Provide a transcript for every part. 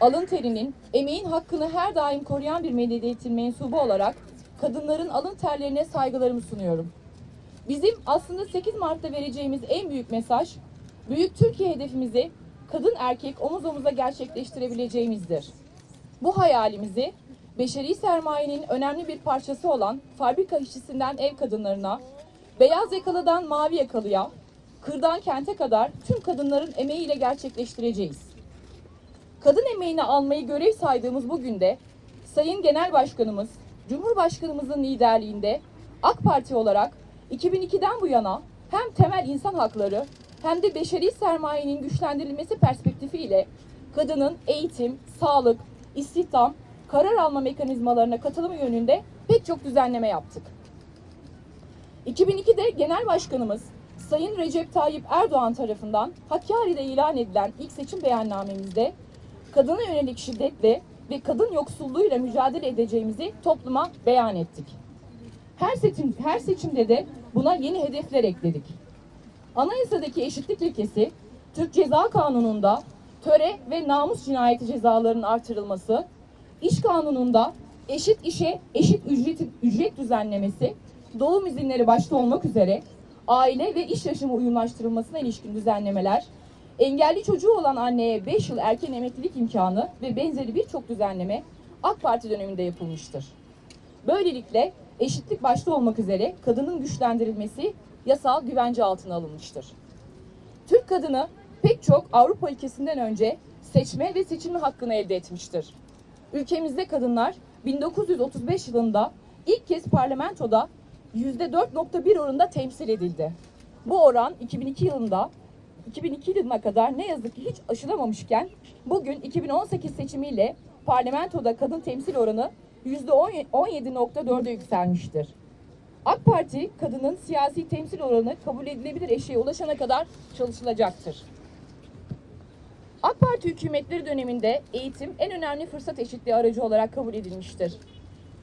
alın terinin, emeğin hakkını her daim koruyan bir medeniyetin mensubu olarak kadınların alın terlerine saygılarımı sunuyorum. Bizim aslında 8 Mart'ta vereceğimiz en büyük mesaj, Büyük Türkiye hedefimizi kadın erkek omuz omuza gerçekleştirebileceğimizdir. Bu hayalimizi beşeri sermayenin önemli bir parçası olan fabrika işçisinden ev kadınlarına, beyaz yakalıdan mavi yakalıya, kırdan kente kadar tüm kadınların emeğiyle gerçekleştireceğiz. Kadın emeğini almayı görev saydığımız bu günde Sayın Genel Başkanımız, Cumhurbaşkanımızın liderliğinde AK Parti olarak 2002'den bu yana hem temel insan hakları hem de beşeri sermayenin güçlendirilmesi perspektifiyle kadının eğitim, sağlık, istihdam, karar alma mekanizmalarına katılımı yönünde pek çok düzenleme yaptık. 2002'de Genel Başkanımız Sayın Recep Tayyip Erdoğan tarafından Hakkari'de ilan edilen ilk seçim beyannamemizde kadına yönelik şiddetle ve kadın yoksulluğuyla mücadele edeceğimizi topluma beyan ettik. Her seçim her seçimde de buna yeni hedefler ekledik. Anayasadaki eşitlik ilkesi, Türk Ceza Kanunu'nda töre ve namus cinayeti cezalarının artırılması, iş kanununda eşit işe eşit ücret, ücret düzenlemesi, doğum izinleri başta olmak üzere aile ve iş yaşamı uyumlaştırılmasına ilişkin düzenlemeler, engelli çocuğu olan anneye 5 yıl erken emeklilik imkanı ve benzeri birçok düzenleme AK Parti döneminde yapılmıştır. Böylelikle eşitlik başta olmak üzere kadının güçlendirilmesi yasal güvence altına alınmıştır. Türk kadını pek çok Avrupa ülkesinden önce seçme ve seçilme hakkını elde etmiştir. Ülkemizde kadınlar 1935 yılında ilk kez parlamentoda %4.1 oranında temsil edildi. Bu oran 2002 yılında 2002 yılına kadar ne yazık ki hiç aşılamamışken bugün 2018 seçimiyle parlamentoda kadın temsil oranı %17.4'e yükselmiştir. AK Parti kadının siyasi temsil oranı kabul edilebilir eşiğe ulaşana kadar çalışılacaktır. AK Parti hükümetleri döneminde eğitim en önemli fırsat eşitliği aracı olarak kabul edilmiştir.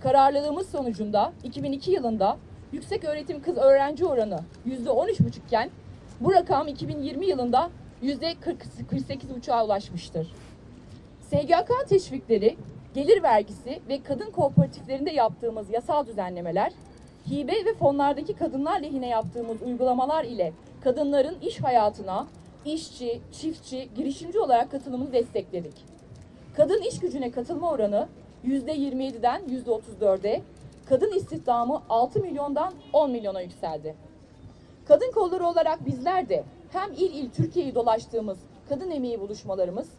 Kararlılığımız sonucunda 2002 yılında yüksek öğretim kız öğrenci oranı %13,5 iken bu rakam 2020 yılında %48,5'a ulaşmıştır. SGK teşvikleri, gelir vergisi ve kadın kooperatiflerinde yaptığımız yasal düzenlemeler, hibe ve fonlardaki kadınlar lehine yaptığımız uygulamalar ile kadınların iş hayatına, işçi, çiftçi, girişimci olarak katılımını destekledik. Kadın iş gücüne katılma oranı %27'den %34'e, kadın istihdamı 6 milyondan 10 milyona yükseldi. Kadın kolları olarak bizler de hem il il Türkiye'yi dolaştığımız kadın emeği buluşmalarımız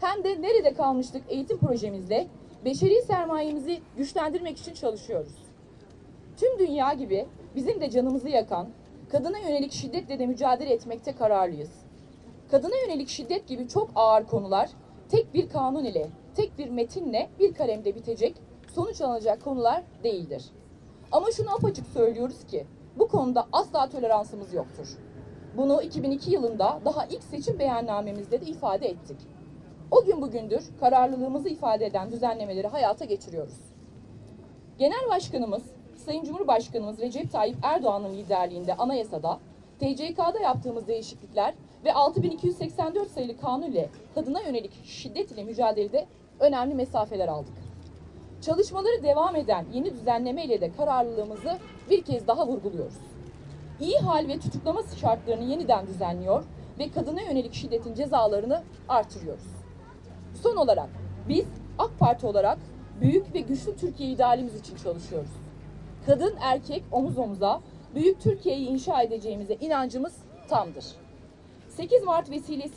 hem de nerede kalmıştık eğitim projemizle beşeri sermayemizi güçlendirmek için çalışıyoruz. Tüm dünya gibi bizim de canımızı yakan, kadına yönelik şiddetle de mücadele etmekte kararlıyız. Kadına yönelik şiddet gibi çok ağır konular tek bir kanun ile, tek bir metinle bir kalemde bitecek, sonuç alınacak konular değildir. Ama şunu apaçık söylüyoruz ki bu konuda asla toleransımız yoktur. Bunu 2002 yılında daha ilk seçim beyannamemizde de ifade ettik. O gün bugündür kararlılığımızı ifade eden düzenlemeleri hayata geçiriyoruz. Genel Başkanımız Sayın Cumhurbaşkanımız Recep Tayyip Erdoğan'ın liderliğinde anayasada, TCK'da yaptığımız değişiklikler ve 6284 sayılı kanun ile kadına yönelik şiddet ile mücadelede önemli mesafeler aldık. Çalışmaları devam eden yeni düzenleme ile de kararlılığımızı bir kez daha vurguluyoruz. İyi hal ve tutuklama şartlarını yeniden düzenliyor ve kadına yönelik şiddetin cezalarını artırıyoruz. Son olarak biz AK Parti olarak büyük ve güçlü Türkiye idealimiz için çalışıyoruz. Kadın erkek omuz omuza büyük Türkiye'yi inşa edeceğimize inancımız tamdır. 8 Mart vesilesi